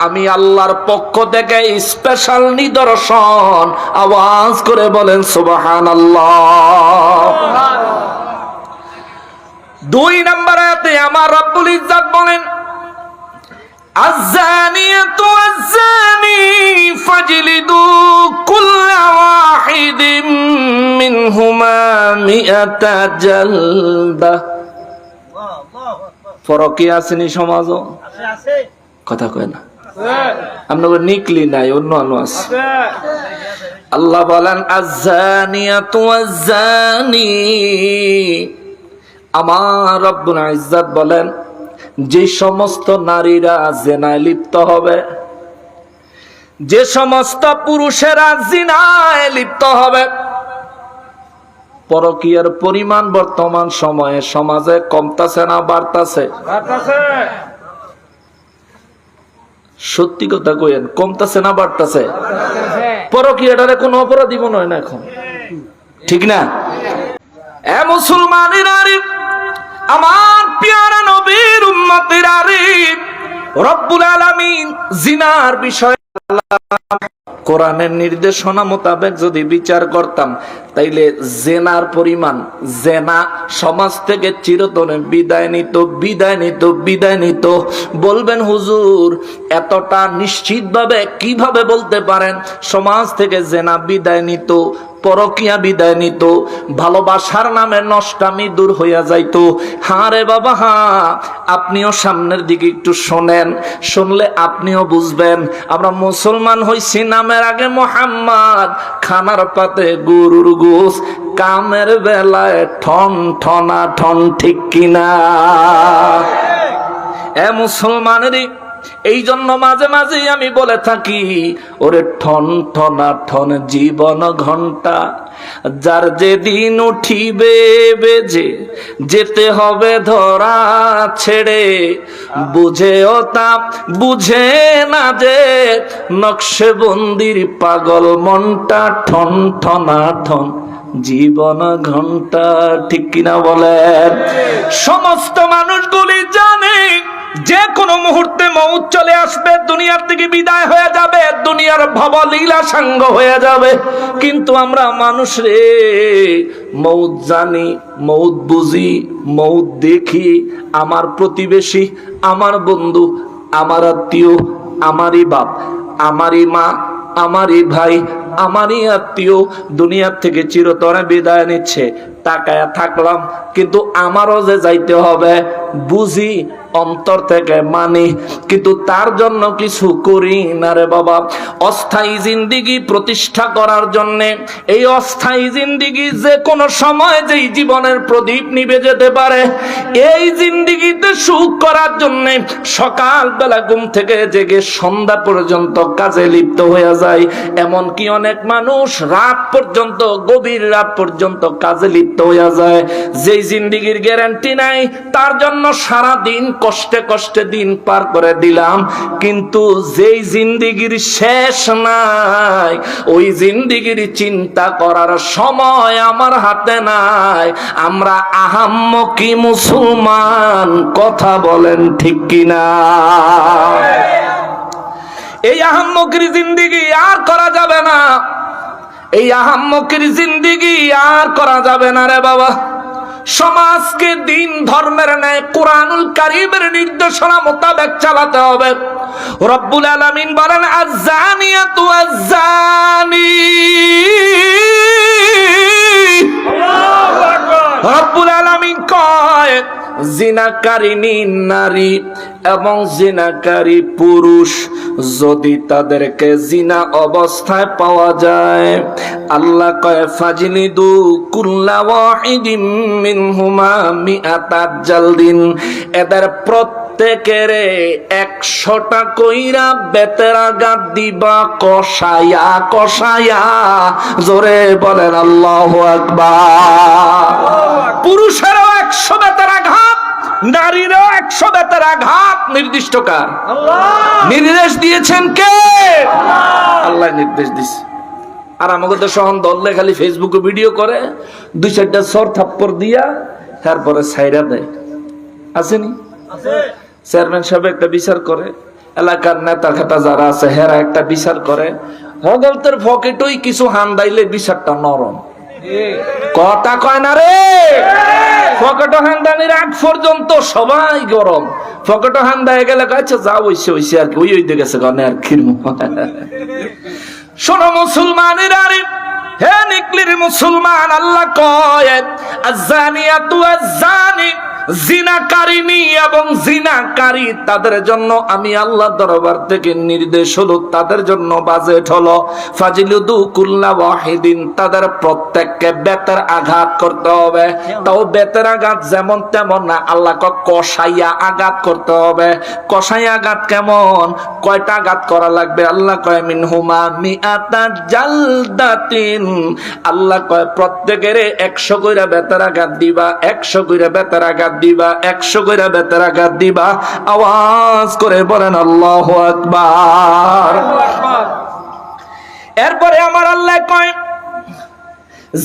আমি আল্লাহর পক্ষ থেকে স্পেশাল নিদর্শন আওয়াজ করে বলেন সুবাহান দুই নম্বর আয়াতে আমার রব্বুল ইজ্জাত বলেন الزانية والزاني فاجلدوا كل واحد منهما مئة جلدة ফরকি আসেনি সমাজও কথা কয় না আপনার নিকলি নাই অন্য আছে। আল্লাহ বলেন আজানিয়াতু আজানি। আমার রব্বুল ইজ্জাত বলেন যে সমস্ত নারীরা জেনায় লিপ্ত হবে যে সমস্ত পুরুষেরা জিনায় লিপ্ত হবে পরকীয়ার পরিমাণ বর্তমান সময়ে সমাজে কমতাছে না বাড়তাছে। সত্যি কথা কইেন কমতাছে না বাড়তাছে? পরকিয়াটারে কোনো অপরাধী মনে হয় না এখন। ঠিক না? এ মুসলমানের আরিফ আমার পিয়ারা নবীর উম্মতের আরিফ রব্বুল আলামিন জিনার বিষয় কোরআনের নির্দেশনা মোতাবেক যদি বিচার করতাম, তাইলে জেনার পরিমাণ, জেনা সমাজ থেকে চিরতনে বিদায় নিত বিদায় নিত বিদায় নিত। বলবেন, হুজুর, এতটা নিশ্চিতভাবে কীভাবে বলতে পারেন? সমাজ থেকে জেনা বিদায় নিত পরকিয়া বিদায় নিত, ভালোবাসার নামে নষ্টামি দূর হইয়া যাইত। হা রে বাবা, হা, আপনিও সামনের দিকে একটু শোনেন, শুনলে আপনিও বুঝবেন। আমরা মুসলমান হইছি নামের আগে মোহাম্মদ, খানার পাতে গরুর গোস কামের বেলায় ঠন ঠনা ঠন ঠিক কিনা? এ মুসলমানেরই এই জন্য মাঝে মাঝেই আমি বলে থাকি, ওরে ঠন ঠনা ঠন জীবন ঘণ্টা, যার যেদিন উঠিবে বেজে, যেতে হবে ধরা ছেড়ে। বুঝেও তা, বুঝে না যে নকশে বন্দির পাগল মনটা ঠন ঠনা ঠন জীবন ঘণ্টা, ঠিক কিনা বলেন? সমস্ত মানুষগুলি যে কোনো মুহূর্তে মৌত চলে আসবে, দুনিয়ার থেকে বিদায় হয়ে যাবে, দুনিয়ার ভবলীলা সাঙ্গ হয়ে যাবে। কিন্তু আমরা মানুষ রে, মৌত জানি, মৌত বুঝি, মৌত দেখি, আমার প্রতিবেশী, আমার বন্ধু, আমার আত্মীয়, আমারই বাপ, আমারই মা, আমারই ভাই, আমারই আত্মীয়, দুনিয়ার থেকে চিরতরে বিদায় নিচ্ছে। তাকায়া থাকলাম, কিন্তু আমারও যে যাইতে হবে বুঝি অন্তর থেকে মানি, কিন্তু তার জন্য কিছু করি না রে বাবা। অস্থায়ী জিন্দিগি প্রতিষ্ঠা করার জন্যে এই অস্থায়ী জিন্দিগি যে কোনো সময় যেই জীবনের প্রদীপ নিবে যেতে পারে, এই জিন্দিগিতে সুখ করার জন্যে সকাল বেলা ঘুম থেকে জেগে সন্ধ্যা পর্যন্ত কাজে লিপ্ত হয়ে যায় এমন কি অনেক মানুষ রাত পর্যন্ত, গভীর রাত পর্যন্ত কাজে লিপ্ত হয়ে যায়। যেই জিন্দিগির গ্যারান্টি নাই, তার জন্য সারা দিন কষ্টে কষ্টে দিন পার করে দিলাম। কিন্তু যেই জিন্দিগির শেষ নাই, ওই জিন্দিগির চিন্তা করার সময় আমার হাতে নাই। আমরা আহাম্মকি মুসলমান, কথা বলেন ঠিক কিনা? এই আহাম্মকির জিন্দিগি আর করা যাবে না। এই আহাম্মকের জিন্দিগি আর করা যাবে না রে বাবা। সমাজকে দিন ধর্মের ন্যায় কোরআনুল কারিমের নির্দেশনা মোতাবেক চালাতে হবে। রব্বুল আলামিন বলেন আজানিয়াতু আজানি রব্বুল আলামিন কয় জিনাকারিনী নারী এবং জিনাকারী পুরুষ যদি তাদেরকে জিনা অবস্থায় পাওয়া যায়, আল্লাহ কয়, ফাজিলিদু কুল্লা ওয়াহিদিম মিনহুমা মিআতা জালদিন। এদের প্রত্যেকের একশোটা কইরা বেতেরা গাদ দিবা, কষায়া কষায়া। জোরে বলেন, আল্লাহু আকবার। পুরুষেরও একশো বেতের আঘাত নারীরও একশো বেতের আঘাত নির্দিষ্ট কার? নির্দেশ দিয়েছেন কে? আল্লাহ। নির্দেশ দিছে। আর আমাকে তো সহন দললে খালি ফেসবুকে ভিডিও করে দুই চারটা সর থাপ্পর দিয়া তারপরে সাইরা দেয়। আসেনি? চেয়ারম্যান সাহেব একটা বিচার করে এলাকার নেতা খেতা যারা আছে হেরা একটা বিচার করে হগলতের পকেটই কিছু হান দাইলে বিচারটা নরম। কথা কয় না রে? ফকট হান্দানির আগ পর্যন্ত সবাই গরম। ফকট হান্দায় গেলে আচ্ছা যা হইছে হইছে আর কি। ওই ওই গেছে গনে আর কি শোনো মুসলমানের আরে হে নিকলির মুসলমান, আল্লাহ কয়, আজানিয়াতু আজানি জিনাকারিনী জন্য আমি যেমন তেমন না কষাইয়া আঘাত করতে হবে। কষাইয়া আঘাত কেমন? কয়টা আঘাত করা লাগবে? আল্লাহ কয় মিন হুমা আল্লাহ কয়, প্রত্যেকের একশো কইরা বেতের আঘাত দিবা, একশো কইরা বেতের আঘাত দিবা একশো বেতের আঘাত দিবা আওয়াজ করে বলেন আল্লাহ আকবার। এরপরে আমার আল্লাহ কয়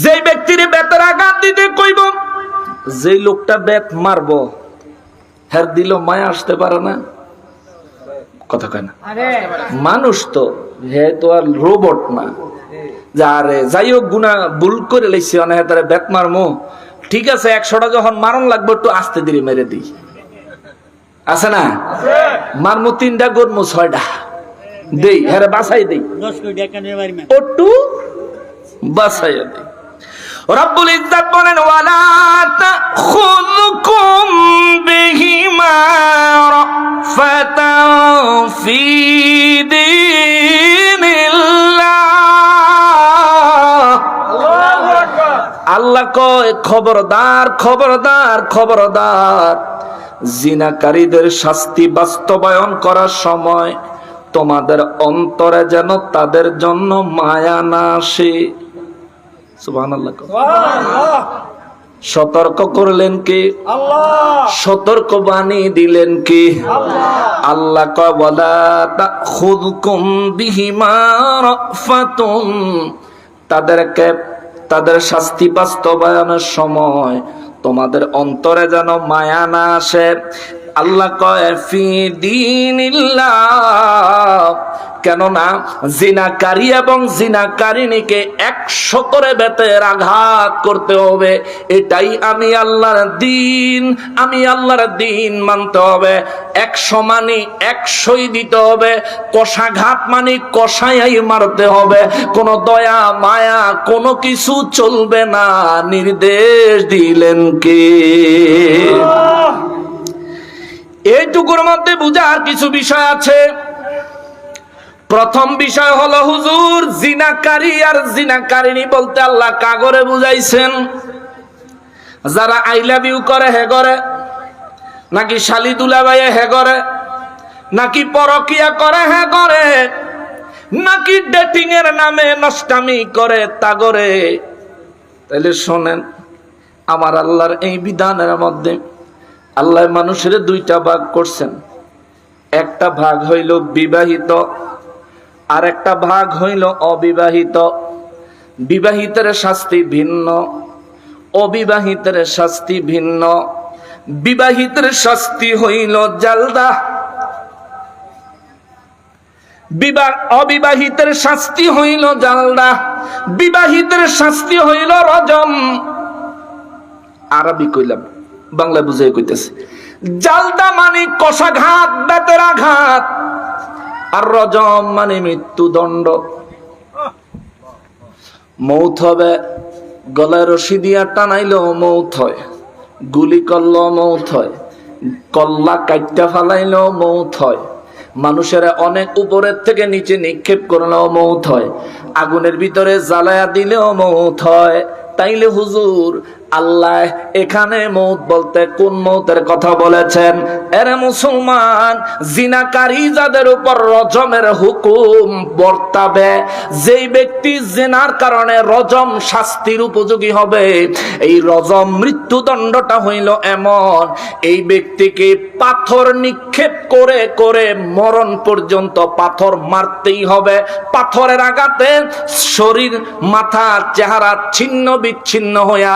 যে ব্যক্তির বেতের আঘাত দিতে কইব যে লোকটা বেত মারবো হ্যার দিল মায়া আসতে পারে না? কথা কয় না। মানুষ তো হে তো আর রোবট না। যারে যাই হোক গুণা ভুল করে লাইছি অনেক তারে বেত মারমো। ঠিক আছে একশোটা যখন মারণ লাগবে একটু আস্তে ধীরে মেরে দিই। আছে না? মারমো তিনটা গরমো ছয়টা। দেই হ্যাঁ বাসাই দেই। একটু বাসাইয়া দেই। রব্বুল ইজ্জাত বলেন ওয়ালা তাখুযুকুম বিহিমা রাফাতাও ফি দীনিল্লাহ। আল্লাহ কয় খবরদার খবরদার খবরদার। জিনাকারীদের শাস্তি বাস্তবায়ন করার সময় তোমাদের অন্তরে যেন তাদের জন্য মায়া না আসে। সতর্ক করলেন কি? সতর্ক বাণী দিলেন কি? আল্লাহ। কয় বলা খুদকুম বিহিমা তাদেরকে তাদের শাস্তি বাস্তবায়নের সময় তোমাদের অন্তরে যেন মায়া না আসে। আল্লাহ কয়, ফি দিনিল্লাহ। কেননা জিনাকারী এবং জিনাকারিনীকে একশো করে বেতের আঘাত করতে হবে। এটাই আমি আল্লাহর দিন, আমি আল্লাহর দিন মানতে হবে। একশো মানি একশোই দিতে হবে। কষাঘাত মানি কষাই মারতে হবে। কোনো দয়া, মায়া, কোনো কিছু চলবে না। নির্দেশ দিলেন কে? এইটুকুর মধ্যে বুঝার কিছু বিষয় আছে। প্রথম বিষয় হলো, হুজুর, জিনাকারী আর জিনাকারিনী বলতে আল্লাহ কাগরে বুঝাইছেন। যারা আই লাভ ইউ করে, হে করে নাকি শালি দুলাবাইয়ে হে করে নাকি পরকিয়া করে, হে করে নাকি ডেটিং এর নামে নষ্টামি করে তাগরে তাহলে শোনেন, আমার আল্লাহর এই বিধানের মধ্যে আল্লাহ মানুষের দুইটা ভাগ করছেন। একটা ভাগ হইল বিবাহিত আর একটা ভাগ হইল অবিবাহিত। বিবাহিতের শাস্তি ভিন্ন, অবিবাহিতের শাস্তি ভিন্ন। বিবাহিতের শাস্তি হইল জালদা। বিবাহ অবিবাহিতের শাস্তি হইল জালদা। বিবাহিতের শাস্তি হইল রজম। আরবি কইলাম। বাংলা বুঝাই কইতেছে। জালদা মানে কষাঘাত, বেতের আঘাত, আর রজম মানে মৃত্যুদণ্ড। মৌত হবে, গলায় রশি দিয়া টানাইলেও মৌত হয়, গুলি করলেও মৌত হয়, কল্লা কাইটটা ফালাইলেও মৌত হয়, মানুষের অনেক উপরের থেকে নিচে নিক্ষেপ করলেও মৌত হয়, আগুনের ভিতরে জ্বালায়া দিলেও মৌত হয়, তাইলে হুজুর আল্লাহ এখানে মৌত বলতে কোন মৌতের কথা বলেছেন? এরে মুসলমান, জিনাকারী যাদের উপর রজমের হুকুম বর্তাবে, যেই ব্যক্তি জেনার কারণে রজম শাস্তির উপযোগী হবে, এই রজম মৃত্যুদণ্ডটা হইল এমন, এই ব্যক্তিকে পাথর নিক্ষেপ করে করে মরণ পর্যন্ত পাথর মারতেই হবে। পাথরের আঘাতে শরীর, মাথা, চেহারা ছিন্ন বিচ্ছিন্ন হইয়া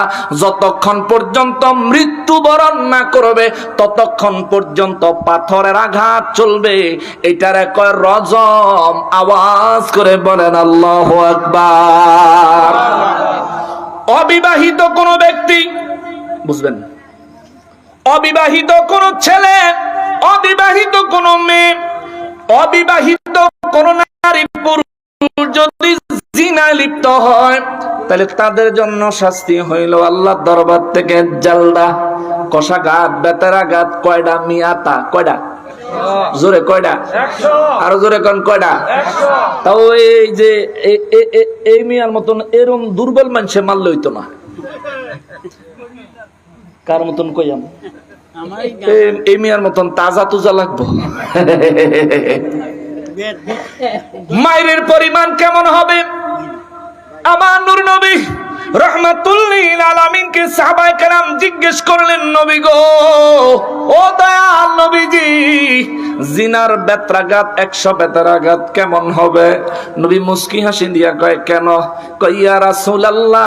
যতক্ষণ পর্যন্ত মৃত্যুবরণ না করবে, ততক্ষণ পর্যন্ত পাথরের আঘাত চলবে। এটার কয় রজম আওয়াজ করে বলেন, আল্লাহ আকবার। অবিবাহিত কোন ব্যক্তি, বুঝবেন, অবিবাহিত কোন ছেলে, অবিবাহিত কোন মেয়ে, অবিবাহিত কোন নারী পুরুষ যদি জিনায় লিপ্ত হয় তাহলে তাদের জন্য শাস্তি হইল আল্লাহ দরবার থেকে জালদা কষাঘাত বেতারাঘাত কয়ডা মিয়াতা কয়ডা? জোরে কয়ডা? আরও জোরে কোন কয়ডা? তাও এই যে এই মিয়ার মতন এরম দুর্বল মানুষে মারলে হইতো না। কার মতন কইয়াম? এই- এই মিয়ার মতন তাজা তুজা লাগবো। মায়ের পরিমাণ কেমন হবে? আমার নূর নবী রহমাতুল্লিল আলামিনকে সাহাবায়ে কেরাম জিজ্ঞেস করলেন, নবী গো, ও দয়াল নবীজি, জিনার বেত্রাঘাত, একশো বেত্রাঘাত কেমন হবে? নবী মুস্কি হাসি দিয়া কয়, কেন? কইয়া রাসূলুল্লাহ।